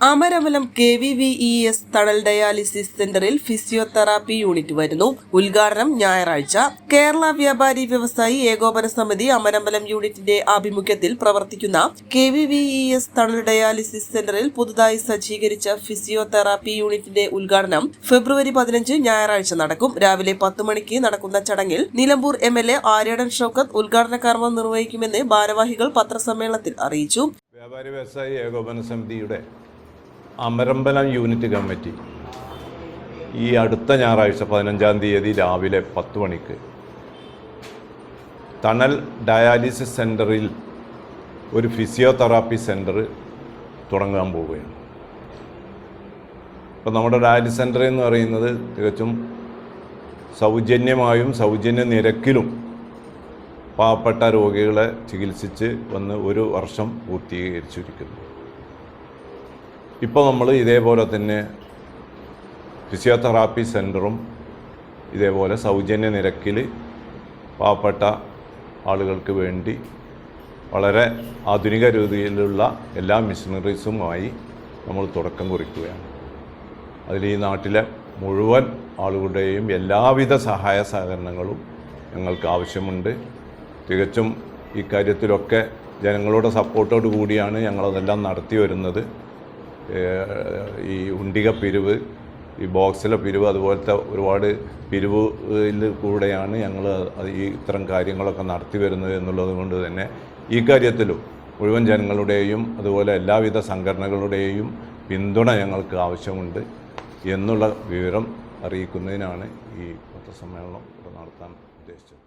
Amarambalam K V V E S Thanal dialysis സെന്ററിൽ physiotherapy unit വരുന്നു. ഉദ്ഘാടനം ഞായറാഴ്ച. കേരള വ്യാപാരി വ്യവസായി ഏകോപന സമിതി അമരമ്പലം യൂണിറ്റിന്റെ ആഭിമുഖ്യത്തിൽ പ്രവർത്തിക്കുന്ന K V V E S Thanal dialysis സെന്ററിൽ പുതുതായി സജ്ജീകരിച്ച ഫിസിയോതെറാപ്പി യൂണിറ്റിന്റെ ഉദ്ഘാടനം ഫെബ്രുവരി പതിനഞ്ച് ഞായറാഴ്ച നടക്കും. രാവിലെ പത്ത് മണിക്ക് നടക്കുന്ന ചടങ്ങിൽ Nilambur M L A Aryadan Shoukath ഉദ്ഘാടന കർമ്മം നിർവഹിക്കുമെന്ന് ഭാരവാഹികൾ പത്രസമ്മേളനത്തിൽ അറിയിച്ചു. വ്യാപാരി വ്യവസായി ഏകോപന സമിതിയുടെ അമരമ്പലം യൂണിറ്റ് കമ്മിറ്റി. ഈ അടുത്ത ഞായറാഴ്ച പതിനഞ്ചാം തീയതി രാവിലെ പത്ത് മണിക്ക് തണൽ ഡയാലിസിസ് സെന്ററിൽ ഒരു ഫിസിയോതെറാപ്പി സെന്റർ തുടങ്ങാൻ പോവുകയാണ്. അപ്പോൾ നമ്മുടെ ഡയാലിസിസ് സെന്റർ എന്ന് പറയുന്നത് തികച്ചും സൗജന്യമായും സൗജന്യ നിരക്കിലും പാവപ്പെട്ട രോഗികളെ ചികിത്സിച്ച് വന്ന് ഒരു വർഷം പൂർത്തീകരിച്ചിരിക്കുന്നു. ഇപ്പോൾ നമ്മൾ ഇതേപോലെ തന്നെ ഫിസിയോതെറാപ്പി സെന്ററും ഇതേപോലെ സൗജന്യ നിരക്കിൽ പാവപ്പെട്ട ആളുകൾക്ക് വേണ്ടി വളരെ ആധുനിക രീതിയിലുള്ള എല്ലാ മിഷനറീസുമായി നമ്മൾ തുടക്കം കുറിക്കുകയാണ്. അതിൽ ഈ നാട്ടിലെ മുഴുവൻ ആളുകളുടെയും എല്ലാവിധ സഹായ സഹകരണങ്ങളും ഞങ്ങൾക്ക് ആവശ്യമുണ്ട്. തികച്ചും ഇക്കാര്യത്തിലൊക്കെ ജനങ്ങളുടെ സപ്പോർട്ടോട് കൂടിയാണ് ഞങ്ങളതെല്ലാം നടത്തി വരുന്നത്. ഈ ഉണ്ടിക പിരിവ് ഈ ബോക്സിലെ പിരിവ് അതുപോലത്തെ ഒരുപാട് പിരിവിൽ കൂടെയാണ് ഞങ്ങൾ ഈ ഇത്തരം കാര്യങ്ങളൊക്കെ നടത്തി വരുന്നത് എന്നുള്ളത് കൊണ്ട് തന്നെ ഈ കാര്യത്തിലും മുഴുവൻ ജനങ്ങളുടെയും അതുപോലെ എല്ലാവിധ സംഘടനകളുടെയും പിന്തുണ ഞങ്ങൾക്ക് ആവശ്യമുണ്ട് എന്നുള്ള വിവരം അറിയിക്കുന്നതിനാണ് ഈ പത്രസമ്മേളനം ഇവിടെ നടത്താൻ ഉദ്ദേശിച്ചത്.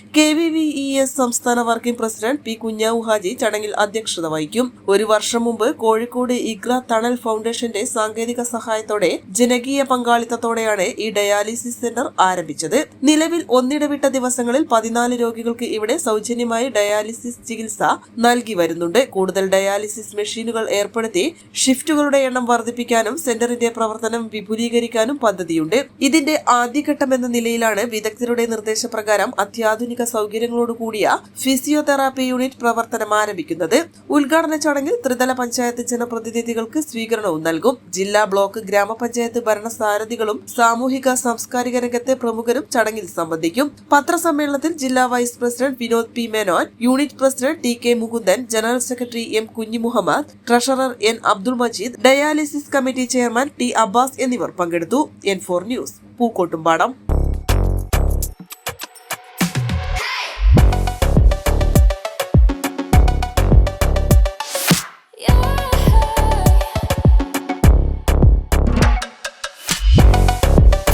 K V V E S സംസ്ഥാന working president P Kunhavu Haji ചടങ്ങിൽ അധ്യക്ഷത വഹിക്കും. ഒരു വർഷം മുമ്പ് കോഴിക്കോട് ഇഗ്ര തണൽ ഫൗണ്ടേഷന്റെ സാങ്കേതിക സഹായത്തോടെ ജനകീയ പങ്കാളിത്തത്തോടെയാണ് ഈ ഡയാലിസിസ് സെന്റർ ആരംഭിച്ചത്. നിലവിൽ ഒന്നിടവിട്ട ദിവസങ്ങളിൽ പതിനാല് രോഗികൾക്ക് ഇവിടെ സൗജന്യമായി ഡയാലിസിസ് ചികിത്സ നൽകി വരുന്നുണ്ട്. കൂടുതൽ ഡയാലിസിസ് മെഷീനുകൾ ഏർപ്പെടുത്തി ഷിഫ്റ്റുകളുടെ എണ്ണം വർദ്ധിപ്പിക്കാനും സെന്ററിന്റെ പ്രവർത്തനം വിപുലീകരിക്കാനും പദ്ധതിയുണ്ട്. ഇതിന്റെ ആദ്യഘട്ടമെന്ന നിലയിലാണ് വിദഗ്ധരുടെ നിർദ്ദേശപ്രകാരം അത്യാധുനിക സൗകര്യങ്ങളോട് കൂടിയ ഫിസിയോതെറാപ്പി യൂണിറ്റ് പ്രവർത്തനം ആരംഭിക്കുന്നത് ഉദ്ഘാടന ചടങ്ങിൽ ത്രിതല പഞ്ചായത്ത് ജനപ്രതിനിധികൾക്ക് സ്വീകരണവും നൽകും. ജില്ലാ ബ്ലോക്ക് ഗ്രാമപഞ്ചായത്ത് ഭരണസാരഥികളും സാമൂഹിക സാംസ്കാരിക രംഗത്തെ പ്രമുഖരും ചടങ്ങിൽ സംബന്ധിക്കും. പത്രസമ്മേളനത്തിൽ ജില്ലാ vice president Vinod P Menon unit president T K Mukundan general secretary M Kunhimuhammed treasurer N Abdul Majeed dialysis committee chairman T Abbas എന്നിവർ പങ്കെടുത്തു. N four news Pookkottumpadam.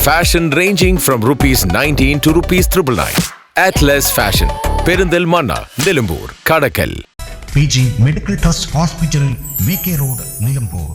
Fashion ranging from rupees 19 to rupees 999. Atlas Fashion. Perinthalmanna Nilambur Kadakkal P G medical trust hospital V K road Nilambur